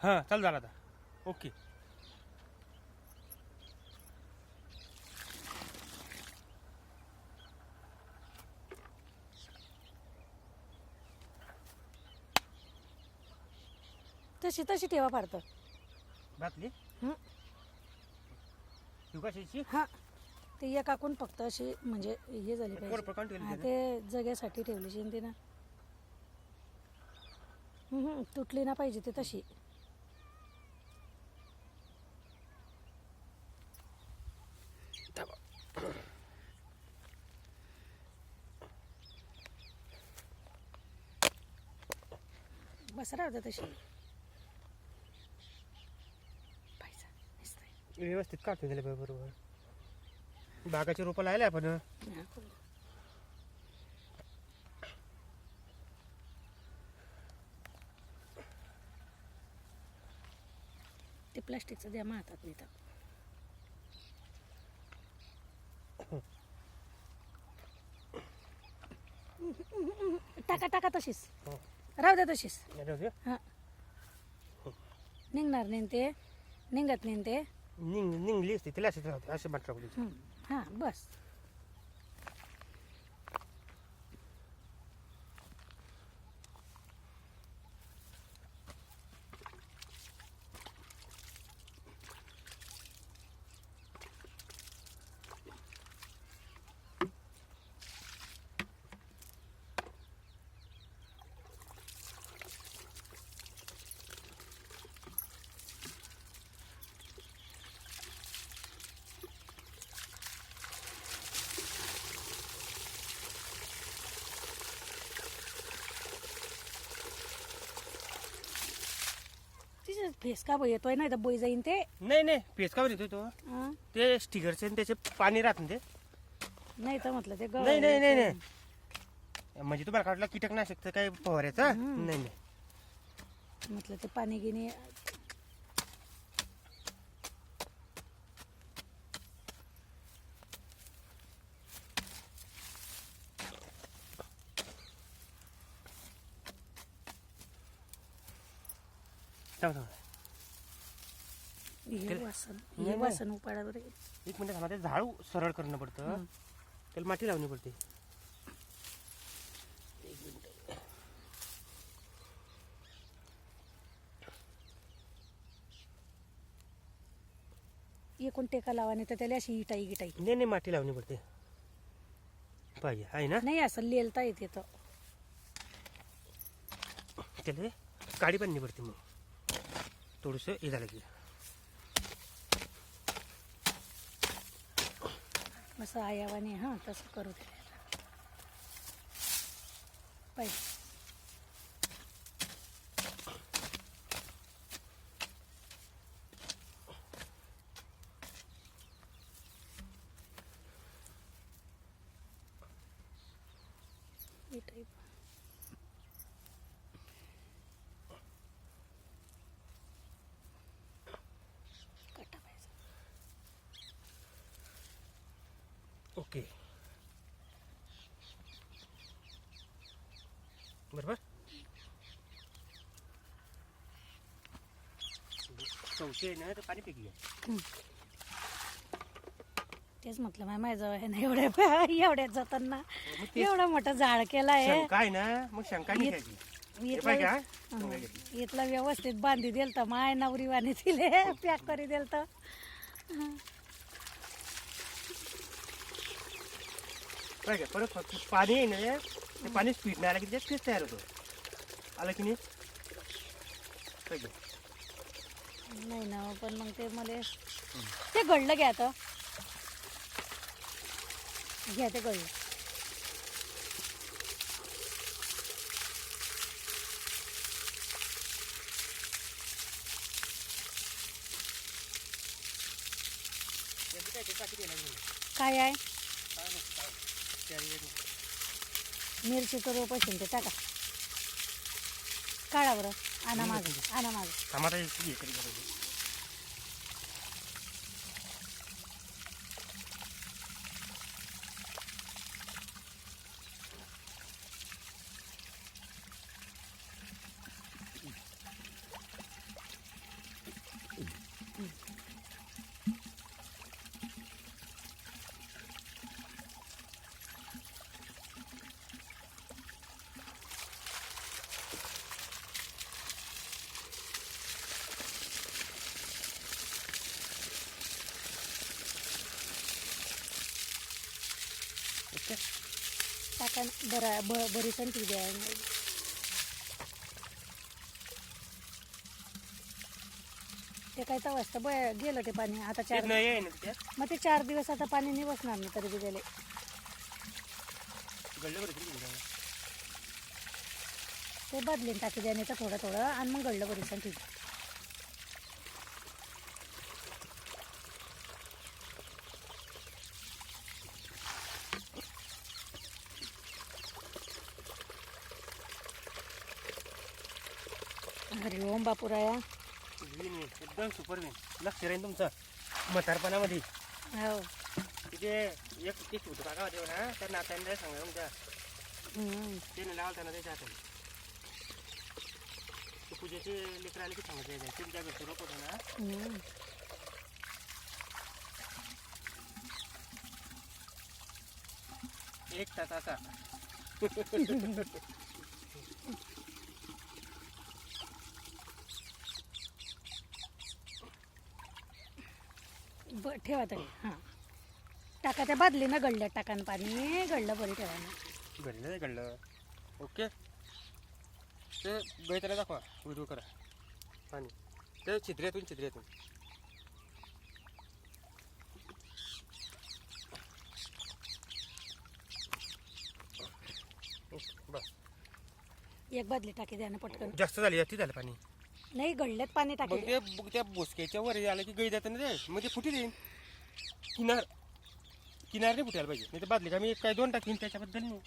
हां चालू झाला आता. ओके. तशी तशी ठेवा फारतं घातली हं. तू हा. ते एकाकून फक्त अशी म्हणजे हे झाली पाहिजे. पकडून ठेवली हा, त्यानं. ते जग्यासाठी ठेवली शिंदे ना हम्म, तुटली ना पाहिजे ते तशी. बस राहू द्या तशी. व्यवस्थित काढून दिले बरोबर बागाची रोपं लायला आपण. ते प्लास्टिकचं द्या हातात नेतात टाका टाका तशीच हो. राहू द्या तशीच. राहू दे. हां. निघणार नाही ते. निघत नाही ते. निघ निघली असते तिला असेच राहते असे म्हटलं हां बस. तिचे फेस का बघ येतोय नाही तर बोई जाईन ते नाही नाही पेचकावर येतोय तो हं? ते स्टिकरचे आणि त्याचे पाणी राहत ना ते नाही तर म्हटलं ते गवळ नाही नाही नाही. नाही म्हणजे तुम्हाला काढला कीटकनाशकचं काही फवारायचं हम्म. नाही नाही म्हटलं ते पाणी गिनी थांब, थांब. हे वासन हे नाही. वासन एक मिनिट थांबा ते झाडू सरळ करणं पडतं. त्याला माती लावणी पडते. एकूण टेका लावा नाही तर त्याला अशी इटाई गिटाई. नाही नाही माती लावणी पडते. पाहिजे आहे ना? नाही असं लिहिलता येते तर. त्याला काडी पण नाही पडते मग. थोडंसं हे झालं की. असं आयावाने हां तसं करू दे पाहिजे इटाई ओके बरोबर चौशे आहे ना तर पाणी पिकले तेच म्हटलं माय माझ्या आहे ना एवढ्या एवढ्यात जाताना. मग. एवढा मोठा झाड केला आहे. शंका आहे ना मग शंका नाही हे इथला. शंका व्यवस्थित बांधी दिल तर माय नवरी वाणी दिले पॅक करी दिल तर पाहिजे परत पाणी आहे ना ते पाणी स्पीड नाही आलं की त्याच्यात तेच तयार होतो. आलं की नाही? पाहिजे नाही ना पण मग ते मला ते घडलं घ्या आता. घ्या ते घडलं. काय आहे? मिरचीचं रोप असेल ते टाका. काढा बरं. आणा माझं आणा माझं ना. बरा ब बरी संठी द्या ते काय तर वाजता ब गेलं ते पाणी आता ते चार नाही मग ते चार दिवस आता पाणी नाही बसणार ना तरी बी गेले? ते बदलीन टाकी द्याने तर थोडं थोडं आणि मग गडलं बरी संठी हरी ओम बापूराया. एकदम सुपर विन. लक्ष राहील तुमचं. म्हातारपणामध्ये. हो. तिथे एक ते छोटं काका होते ना त्या नात्याने सांगा तुमच्या. हम्म. ते लावल त्यांना त्याच्या हाताने ते पूजेचे लेकर आले की सांगायचे तुमच्या घरचं रोप होतं ना. हम्म. एक तासाचा. ब ठेवा तरी हां. टाका त्या बादलीनं गळल्या टाकान पाणी. गळलं बरी ठेवा ना. घरी नाही घडलं ओके. ते बैताला दाखवा. व्हिडिओ करा. पाणी. ते छिद्र्यातून छिद्र्यातून बस. एक बादली टाकी द्या ना पटकन. जास्त झाली जास्ती झालं पाणी. नाही गळल्यात पाणी मग ते त्या बोसक्याच्या वर आलं की गळी जातं ना ते मग ते फुटी देईन किनार किनार नाही फुटायला पाहिजे नाही तर बादली का मी काय दोन टाकीन त्याच्याबद्दल नाही.